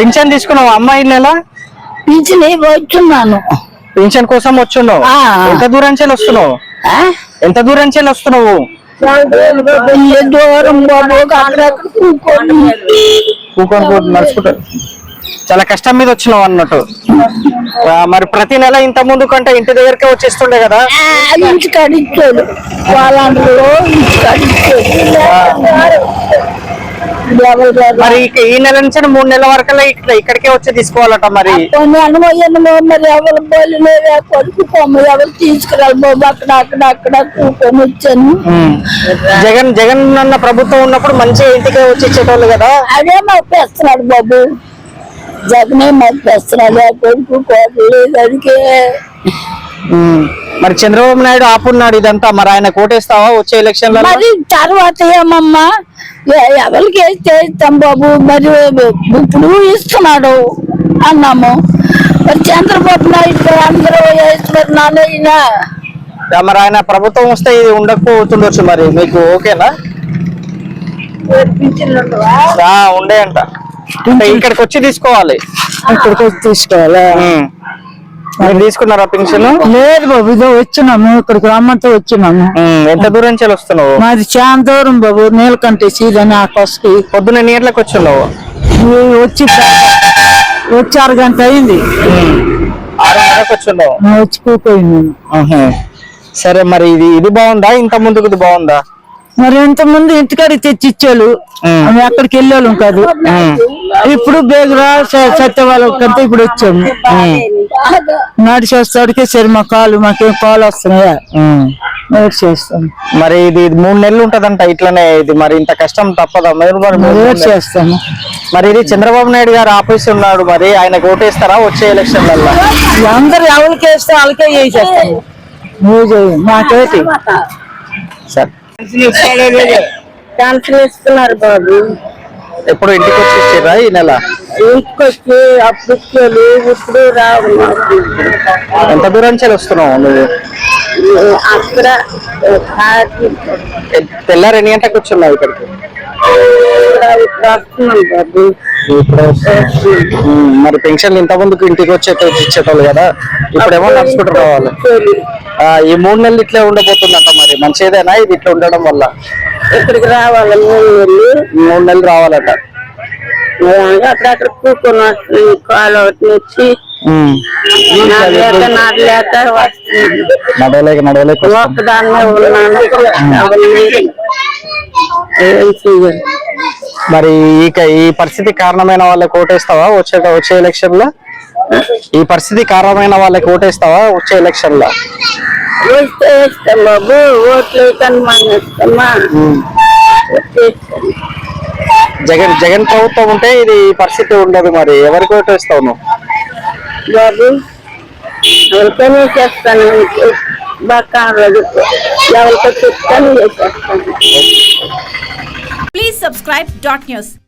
Pension తీసుకున్నావు అమ్మాయి నెల? పింఛన్ వచ్చున్నాను పింఛన్ కోసం వచ్చున్నావు. ఎంత దూరం నుంచి వస్తున్నావు? ఎంత దూరం నుంచి వస్తున్నావు? చాలా కష్టం మీద వచ్చినావు అన్నట్టు. మరి ప్రతి నెల ఇంత ముందు కంటే ఇంటి దగ్గరకే వచ్చేస్తుండే కదా? వాళ్ళందరూ మరి ఇక ఈ నెల నుంచి మూడు నెలల వరకు ఇక్కడ ఇక్కడికే వచ్చి తీసుకోవాలట మరి. మరి ఎవరు బోలు కొడుకు పొమ్మ ఎవరు తీసుకురాలి బాబు? అక్కడ అక్కడ అక్కడ కూకొని వచ్చాను. జగన్ జగన్ అన్న ప్రభుత్వం ఉన్నప్పుడు మంచిగా ఇంటికే వచ్చి ఇచ్చేటోళ్ళు కదా? అదే మాకు తెస్తున్నాడు బాబు. జగనే మాకు తెస్తున్నాడు కొడుకు దానికి ఉమ్. మరి చంద్రబాబు నాయుడు ఆపున్నాడు ఇదంతా. మరి ఆయన కోటేస్తావా వచ్చే ఎలక్షన్ మరి తర్వాత ఏమమ్మా? ఎ- ఎవరికి ఇస్తాం బాబు? మరి ఇప్పుడు ఇస్తున్నాడు అన్నాము. మరి చంద్రబాబు నాయుడు అందరూ వేస్తున్నారు నాన్న మరి ఆయన ప్రభుత్వం వస్తే ఇది ఉండకపోతుండొచ్చు మరి. మీకు ఓకేనా? ఉండే అంట. ఇక్కడికి వచ్చి తీసుకోవాలి. ఇక్కడికి వచ్చి తీసుకోవాలా. మీరు తీసుకున్నారా పెన్షన్ లేదు బాబు ఇదో వచ్చినాము ఇక్కడికి రమ్మంటే వచ్చినాము ఎంత దూరం నుంచి వస్తున్నావు? మాది చాలా దూరం బాబు నీలకంటే సీదని ఆ కొసకి పొద్దున్న నీళ్ళకి వచ్చున్నావు వచ్చి వచ్చి అరగంట అయింది. ఆరున్నరకు నేను వచ్చి కూపోయింది. సరే మరి ఇది ఇది బాగుందా? ఇంత ముందుకు ఇది బాగుందా? మరి ఇంత ముందు ఇంటికాడికి తెచ్చి ఉమ్. ఆమె అక్కడికి వెళ్ళాను కాదు. ఇప్పుడు బేగురా సత్య వాళ్ళకంతా ఇప్పుడు వచ్చాము నడిచి వస్తాడికే సరే మా కాలు మాకేం కాలు వస్తున్నాయా? చేస్తాం. మరి ఇది మూడు నెలలు ఉంటదంట ఇట్లనే ఇది మరి ఇంత కష్టం తప్పదా? మీరు చేస్తాము మరి ఇది చంద్రబాబు నాయుడు గారు ఆఫీస్ ఉన్నాడు మరి ఆయన ఓటేస్తారా వచ్చే ఎలక్షన్లలో అందరు ఎవరికి వేస్తే వాళ్ళకే చేసేస్తాము మాకేటి? సరే. క్యాన్సిల్ ఇస్తున్నారు బాబు. ఎప్పుడు ఇంటికి వచ్చి ఇచ్చారా ఈ నెల? ఇంటికి వచ్చి అప్పుడు ఇప్పుడు రావు. ఎంత దూరం నుంచి వస్తున్నావు నువ్వు? అక్కడ తెల్లారి ఎన్ని గంటలకు వచ్చున్నావు ఇక్కడికి? మరి పెన్షన్ ఇంత ముందుకు ఇంటికి వచ్చేట ఇచ్చేటోళ్ళు కదా. ఇప్పుడేమో నడుచుకుంటూ రావాలి. ఈ మూడు నెలలు ఇట్లే ఉండబోతుందంట మరి. మంచిదేనా ఇది ఇట్లా ఉండడం వల్ల. ఇక్కడికి రావాలి మూడు నెలలు మూడు నెలలు రావాలట అక్కడక్కడ కూర్చొని వస్తుంది. కాలు ఒకటి వచ్చి ఉమ్. నాలుగేట నాలుగేట వస్తుంది. నడవలేక నడవలేక ఉన్నాను. మరి ఇక ఈ పరిస్థితి కారణమైన వాళ్ళకి ఓటేస్తావా? వచ్చే వచ్చే ఎలక్షన్లో ఈ పరిస్థితి కారణమైన వాళ్ళకి ఓటేస్తావా? వచ్చే ఎలక్షన్లో జగన్ జగన్ ప్రభుత్వం ఉంటే ఇది పరిస్థితి ఉండదు మరి. ఎవరికి ఓటేస్తావు నువ్వు? బాబు ఎవరికైనా చేస్తాను. బాగా ఎవరికో చెప్తాను చేసేస్తాను. Subscribe dot news.